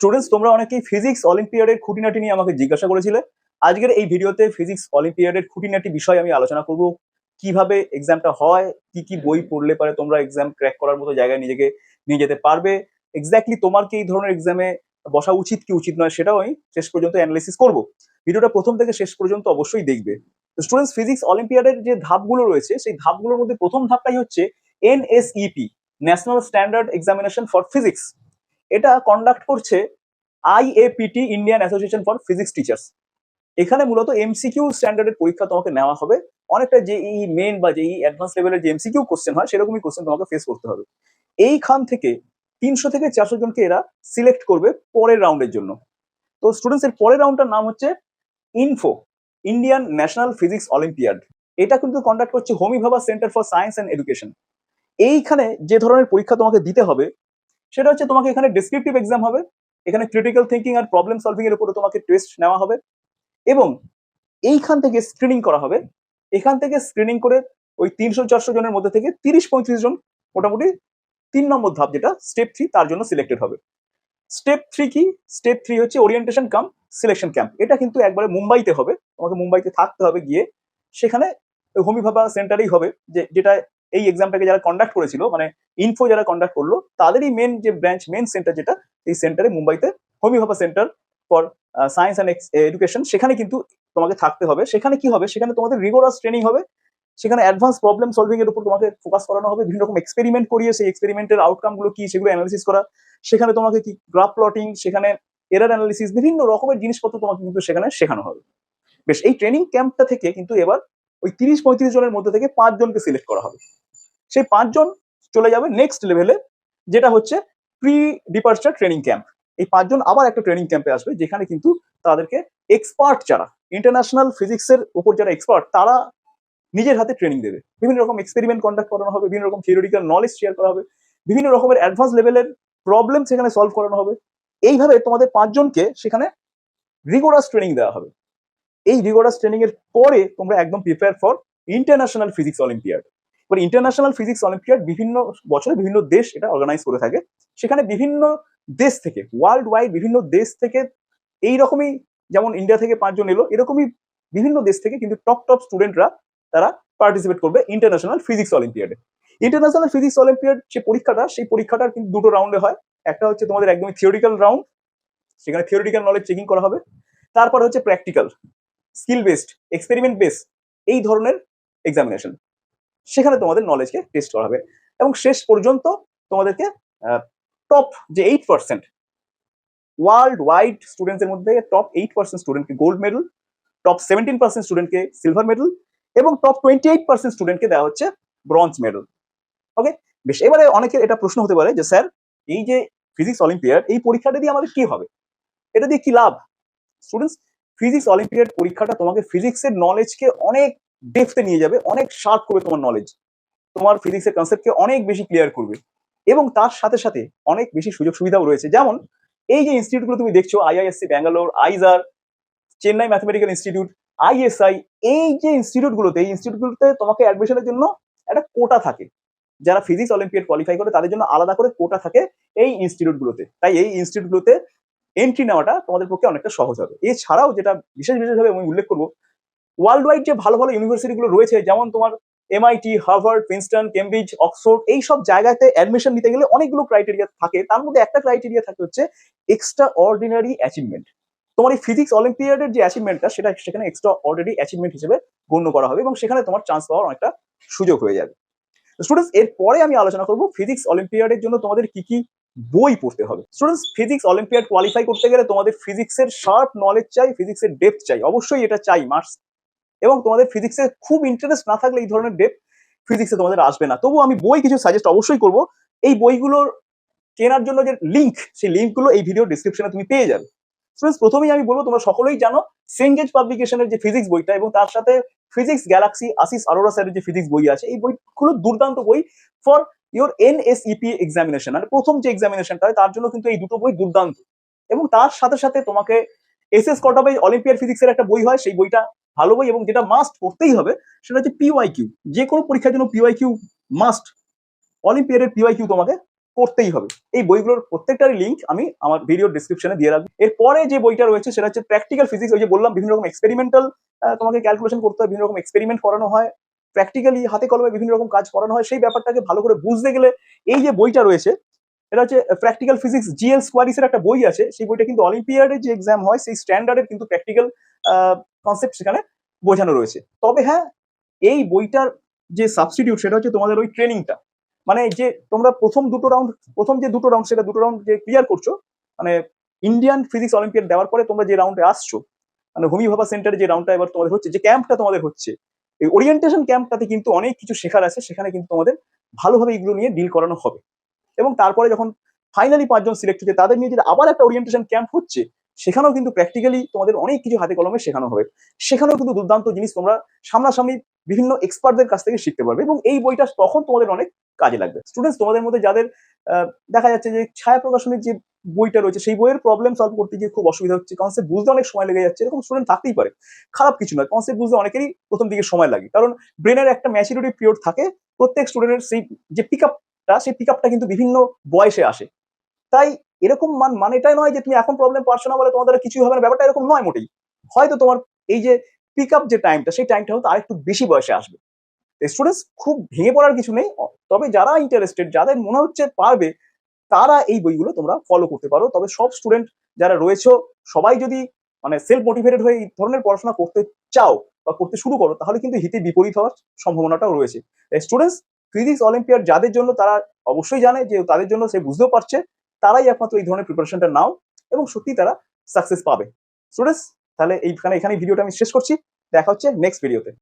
Students তোমরা অনেকেই physics অলিম্পিয়াডের খুঁটিনাটি নিয়ে আমাকে জিজ্ঞাসা করেছিলে। আজকের এই ভিডিওতে ফিজিক্স অলিম্পিয়াডের খুঁটিনাটি বিষয় আমি আলোচনা করব। কীভাবে এক্সামটা হয়, কি কি বই পড়লে পারে তোমরা এক্সাম ক্র্যাক করার মতো জায়গায় নিজেকে নিয়ে যেতে পারবে। এক্স্যাক্টলি তোমার কি এই ধরনের এক্সামে বসা উচিত, কি উচিত নয় সেটাও আমি শেষ পর্যন্ত অ্যানালাইসিস করব। ভিডিওটা প্রথম থেকে শেষ পর্যন্ত অবশ্যই দেখবে। স্টুডেন্টস ফিজিক্স অলিম্পিয়াডের যে ধাপগুলো রয়েছে, সেই ধাপগুলোর মধ্যে প্রথম ধাপটাই হচ্ছে NSEP national standard examination for physics এটা কন্ডাক্ট করছে IAPT Indian association for physics teachers এখানে মূলত এমসিকিউ স্ট্যান্ডার্ডের পরীক্ষা তোমাকে নেওয়া হবে। অনেকটা যে এই মেন বা যে অ্যাডভান্স লেভেলের যে এমসিকিউ কোশ্চেন হয়, সেরকমই কোশ্চেন তোমাকে ফেস করতে হবে। এইখান থেকে তিনশো থেকে চারশো জনকে এরা সিলেক্ট করবে পরের রাউন্ডের জন্য। তো স্টুডেন্টস এর পরের রাউন্ডটার নাম হচ্ছে INPhO Indian national physics olympiad এটা কিন্তু কন্ডাক্ট করছে Homi Bhabha centre for science and education এইখানে যে ধরনের পরীক্ষা তোমাকে দিতে হবে সেটা হচ্ছে তোমাকে এখানে ডেসক্রিপটিভ এক্সাম হবে। এখানে ক্রিটিক্যাল থিঙ্কিং আর প্রবলেম সলভিং এর উপরে তোমাকে টেস্ট নেওয়া হবে। এবং এইখান থেকে স্ক্রিনিং করা হবে। এখান থেকে স্ক্রিনিং করে ওই তিনশো চারশো জনের মধ্যে থেকে তিরিশ পঁয়ত্রিশ জন মোটামুটি তিন নম্বর ধাপ যেটা স্টেপ থ্রি তার জন্য সিলেক্টেড হবে। স্টেপ থ্রি কি? স্টেপ থ্রি হচ্ছে ওরিয়েন্টেশন কাম সিলেকশন ক্যাম্প এটা কিন্তু একবারে মুম্বাইতে হবে। তোমাকে মুম্বাইতে থাকতে হবে গিয়ে। সেখানে হোমি ভাবা সেন্টারেই হবে যে যেটা এই এক্সামটাকে যারা কন্ডাক্ট করেছিল মানে ইনফো যারা কন্ডাক্ট করল, তাদেরই মেন যে ব্রাঞ্চ মেন সেন্টার যেটা, এই সেন্টারে মুম্বাইতে Homi Bhabha centre for science and education সেখানে কিন্তু তোমাকে থাকতে হবে। সেখানে কি হবে? সেখানে তোমাদের রিগোরাস ট্রেনিং হবে। সেখানে অ্যাডভান্স প্রবলেম সলভিং এর উপর তোমাকে ফোকাস করানো হবে। বিভিন্ন রকম এক্সপেরিমেন্ট করিয়ে সেই এক্সপেরিমেন্টের আউটকামগুলো কি, সেগুলো অ্যানালিসিস করা। সেখানে তোমাকে কি গ্রাফ প্লটিং সেখানে এরার অ্যানালিসিস বিভিন্ন রকমের জিনিসপত্র তোমাকে কিন্তু সেখানে শেখানো হবে। বেশ, এই ট্রেনিং ক্যাম্পটা থেকে কিন্তু এবার ওই তিরিশ পঁয়ত্রিশ জনের মধ্যে থেকে পাঁচজনকে সিলেক্ট করা হবে। সেই পাঁচজন চলে যাবে নেক্সট লেভেলে যেটা হচ্ছে প্রি ডিপার্চার ট্রেনিং ক্যাম্প এই পাঁচজন আবার একটা ট্রেনিং ক্যাম্পে আসবে, যেখানে কিন্তু তাদেরকে এক্সপার্ট যারা ইন্টারন্যাশনাল ফিজিক্সের উপর যারা এক্সপার্ট তারা নিজের হাতে ট্রেনিং দেবে। বিভিন্ন রকম এক্সপেরিমেন্ট কন্ডাক্ট করানো হবে, বিভিন্ন রকম থিওরিটিক্যাল নলেজ শেয়ার করা হবে, বিভিন্ন রকমের অ্যাডভান্স লেভেলের প্রবলেম সেখানে সলভ করানো হবে। এইভাবে তোমাদের পাঁচজনকে সেখানে রিগোরাস ট্রেনিং দেওয়া হবে। এই রিগোরাস ট্রেনিং এর পরে তোমরা একদম prepare for international physics olympiad এবার ইন্টারন্যাশনাল ফিজিক্স অলিম্পিয়াড বিভিন্ন বছরে বিভিন্ন দেশ এটা অর্গানাইজ করে থাকে। সেখানে বিভিন্ন দেশ থেকে ওয়ার্ল্ড ওয়াইড বিভিন্ন দেশ থেকে এই রকমই যেমন ইন্ডিয়া থেকে পাঁচজন এলো, এরকমই বিভিন্ন দেশ থেকে কিন্তু টপ টপ স্টুডেন্টরা তারা পার্টিসিপেট করবে ইন্টারন্যাশনাল ফিজিক্স অলিম্পিয়াডে ইন্টারন্যাশনাল ফিজিক্স অলিম্পিয়াড যে পরীক্ষাটা, সেই পরীক্ষাটা কিন্তু দুটো রাউন্ডে হয়। একটা হচ্ছে তোমাদের একদমই থিওরিক্যাল রাউন্ড সেখানে থিওরিটিক্যাল নলেজ চেকিং করা হবে। তারপর হচ্ছে practical skill based experiment base এই ধরনের এক্সামিনেশন সেখানে তোমাদের নলেজকে টেস্ট করা হবে এবং শেষ পর্যন্ত তোমাদেরকে টপ যে এইট পার্সেন্ট ওয়ার্ল্ড ওয়াইড স্টুডেন্টসের মধ্যে টপ এইট পার্সেন্ট স্টুডেন্টকে gold medal top seventeen percent স্টুডেন্টকে সিলভার মেডেল এবং টপ টোয়েন্টি এইট পার্সেন্ট স্টুডেন্টকে দেওয়া হচ্ছে ব্রঞ্জ মেডেল ওকে বেশ, এবারে অনেকের এটা প্রশ্ন হতে পারে যে, স্যার, এই যে ফিজিক্স অলিম্পিয়াড, এই পরীক্ষাটা দিয়ে আমাদের কি হবে? এটা দিয়ে কি লাভ? স্টুডেন্টস ফিজিক্স অলিম্পিয়াড পরীক্ষাটা তোমাকে ফিজিক্সের নলেজকে অনেক ডেপথে নিয়ে যাবে, অনেক শার্প করবে তোমার নলেজ তোমার ফিজিক্সের কনসেপ্টকে অনেক বেশি ক্লিয়ার করবে। এবং তার সাথে সাথে অনেক বেশি সুযোগ সুবিধাও রয়েছে। যেমন, এই যে ইনস্টিটিউটগুলো তুমি দেখছ IISc Bangalore IISER Chennai mathematical institute ISI এই যে ইনস্টিটিউটগুলোতে এই ইনস্টিটিউটগুলোতে তোমাকে অ্যাডমিশনের জন্য একটা কোটা থাকে। যারা ফিজিক্স অলিম্পিয়াড কোয়ালিফাই করে, তাদের জন্য আলাদা করে কোটা থাকে এই ইনস্টিটিউটগুলোতে তাই এই ইনস্টিটিউটগুলোতে এন্ট্রি নেওয়াটা তোমাদের পক্ষে অনেকটা সহজ হবে। এছাড়াও যেটা বিশেষ বিশেষভাবে আমি উল্লেখ করব ওয়ার্ল্ড ওয়াইড যে ভালো ভালো ইউনিভার্সিটিগুলো রয়েছে, যেমন তোমার MIT Harvard Princeton Cambridge Oxford এই সব জায়গাতে অ্যাডমিশন নিতে গেলে অনেকগুলো ক্রাইটেরিয়া থাকে। তার মধ্যে একটা ক্রাইটেরিয়া থাকে হচ্ছে এক্সট্রা অর্ডিনারি অ্যাচিভমেন্ট তোমার এই ফিজিক্স অলিম্পিয়াডের যে অ্যাচিভমেন্টটা সেটা সেখানে এক্সট্রা অর্ডিনারি অ্যাচিভমেন্ট হিসেবে গণ্য করা হবে এবং সেখানে তোমার চান্স পাওয়ার অনেকটা সুযোগ হয়ে যাবে। স্টুডেন্টস এরপরে আমি আলোচনা করব ফিজিক্স অলিম্পিয়াডের জন্য তোমাদের কি কি বই পড়তে হবে। স্টুডেন্টস ফিজিক্স অলিম্পিয়াড কোয়ালিফাই করতে গেলে তোমাদের ফিজিক্সের শার্প নলেজ চাই ফিজিক্সের ডেপথ চাই। অবশ্যই এটা চাই মার্কস এবং তোমাদের ফিজিক্সে খুব ইন্টারেস্ট না থাকলে এই ধরনের ডেপ ফিজিক্সে তোমাদের আসবে না। তবু আমি বই কিছু সাজেস্ট অবশ্যই করব। এই বইগুলোর কেনার জন্য যে লিঙ্ক সেই লিঙ্কগুলো এই ভিডিও ডিসক্রিপশনে তুমি পেয়ে যাবে। স্টুডেন্টস প্রথমেই আমি বলব, তোমরা সকলেই জানো সেঙ্গেজ পাবলিকেশনের যে ফিজিক্স বইটা এবং তার সাথে ফিজিক্স গ্যালাক্সি আসিস আরোরা স্যারের যে ফিজিক্স বই আছে, এই বইগুলো দুর্দান্ত বই ফর ইওর এনএসইপি এক্সামিনেশন মানে প্রথম যে এক্সামিনেশনটা হয়, তার জন্য কিন্তু এই দুটো বই দুর্দান্ত। এবং তার সাথে সাথে তোমাকে এস এস কটবে অলিম্পিয়াড ফিজিক্সের একটা বই হয়, সেই বইটা ভালো বই এবং যেটা মাস্ট পড়তেই হবে, সেটা হচ্ছে পিওয়াই কিউ যে কোনো পরীক্ষার জন্য পিওয়াই কিউ মাস্ট অলিম্পিয়াডের পিওয়াই কিউ তোমাকে করতেই হবে। এই বইগুলোর প্রত্যেকটারই লিঙ্ক আমি আমার ভিডিও ডিসক্রিপশনে দিয়ে রাখব। এরপরে যে বইটা রয়েছে, সেটা হচ্ছে প্র্যাকটিক্যাল ফিজিক্স ওই যে বললাম, বিভিন্ন রকম এক্সপেরিমেন্টাল তোমাকে ক্যালকুলেশন করতে হয়, বিভিন্ন রকম এক্সপেরিমেন্ট করানো হয়। প্র্যাকটিক্যালি হাতে কলমে বিভিন্ন রকম কাজ করানো হয়, সেই ব্যাপারটাকে ভালো করে বুঝতে গেলে এই যে বইটা রয়েছে, এটা হচ্ছে প্র্যাকটিক্যাল ফিজিক্স জিএল স্কোয়ারিসের একটা বই আছে, সেই বইটা কিন্তু অলিম্পিয়াডের যে এক্সাম হয়, সেই স্ট্যান্ডার্ডের কিন্তু প্র্যাকটিক্যাল কনসেপ্ট সেখানে বোঝানো রয়েছে। তবে হ্যাঁ এই বইটার যে সাবস্টিটিউট সেটা হচ্ছে তোমাদের ওই ট্রেনিংটা মানে যে তোমরা প্রথম দুটো রাউন্ড প্রথম যে দুটো রাউন্ড সেটা দুটো রাউন্ড যে ক্লিয়ার করছ মানে ইন্ডিয়ান ফিজিক্স অলিম্পিয়াড দেওয়ার পরে তোমরা যে রাউন্ডে আসছো মানে ভূমি ভাবা সেন্টারে যে রাউন্ডটা এবার তোমাদের হচ্ছে, যে ক্যাম্পটা তোমাদের হচ্ছে এই ওরিয়েন্টেশন ক্যাম্পটাতে কিন্তু অনেক কিছু শেখার আছে, সেখানে কিন্তু তোমাদের ভালোভাবে এগুলো নিয়ে ডিল করানো হবে। এবং তারপরে যখন ফাইনালি পাঁচজন সিলেক্ট হচ্ছে, তাদের নিয়ে যদি আবার একটা ওরিয়েন্টেশন ক্যাম্প হচ্ছে, সেখানেও কিন্তু প্র্যাকটিক্যালি তোমাদের অনেক কিছু হাতে কলমে শেখানো হবে। সেখানেও কিন্তু দুর্দান্ত জিনিস তোমরা সামনাসামনি বিভিন্ন এক্সপার্টদের কাছ থেকে শিখতে পারবে এবং এই বইটা তখন তোমাদের অনেক কাজে লাগবে। স্টুডেন্টস তোমাদের মধ্যে যাদের দেখা যাচ্ছে যে ছায়া প্রকাশনের যে বইটা রয়েছে, সেই বইয়ের প্রবলেম সলভ করতে গিয়ে খুব অসুবিধা হচ্ছে। কনসেপ্ট বুঝতে অনেক সময় লেগে যাচ্ছে, এরকম স্টুডেন্ট থাকতেই পারে। খারাপ কিছু নয় কনসেপ্ট বুঝতে অনেকেরই প্রথম দিকে সময় লাগে। কারণ ব্রেনের একটা ম্যাচুরিটি পিরিয়ড থাকে, প্রত্যেক স্টুডেন্টের সেই যে পিক আপটা সেই পিক আপটা কিন্তু বিভিন্ন বয়সে আসে। তাই এরকম মান মানে এটাই নয় যে তুমি এখন প্রবলেম পারছ না বলে তোমার দ্বারা কিছুই হবে না, ব্যাপারটা এরকম নয় মোটেই। হয়তো তোমার এই যে পিক আপ যে টাইমটা সেই টাইমটা হয়তো আরেকটু বেশি বয়সে আসবে। স্টুডেন্টস খুব ভেঙে পড়ার কিছু নেই, তবে যারা ইন্টারেস্টেড যাদের মনে হচ্ছে পারবে তারা এই বইগুলো তোমরা ফলো করতে পারো। তবে সব স্টুডেন্ট যারা রয়েছে, সবাই যদি মানে সেলফ মোটিভেটেড হয়ে এই ধরনের পড়াশোনা করতে চাও বা করতে শুরু করো, তাহলে কিন্তু হিতে বিপরীত হওয়ার সম্ভাবনাটাও রয়েছে। স্টুডেন্টস ফিজিক্স অলিম্পিয়াড যাদের জন্য তারা অবশ্যই জানে যে তাদের জন্য সে বুঝতেও পারছে, তারাই একমাত্র এই ধরনের প্রিপারেশনটা নাও এবং সত্যি তারা সাকসেস পাবে। স্টুডেন্টস তাহলে এইখানে এখানে ভিডিওটা আমি শেষ করছি। দেখা হচ্ছে নেক্সট ভিডিওতে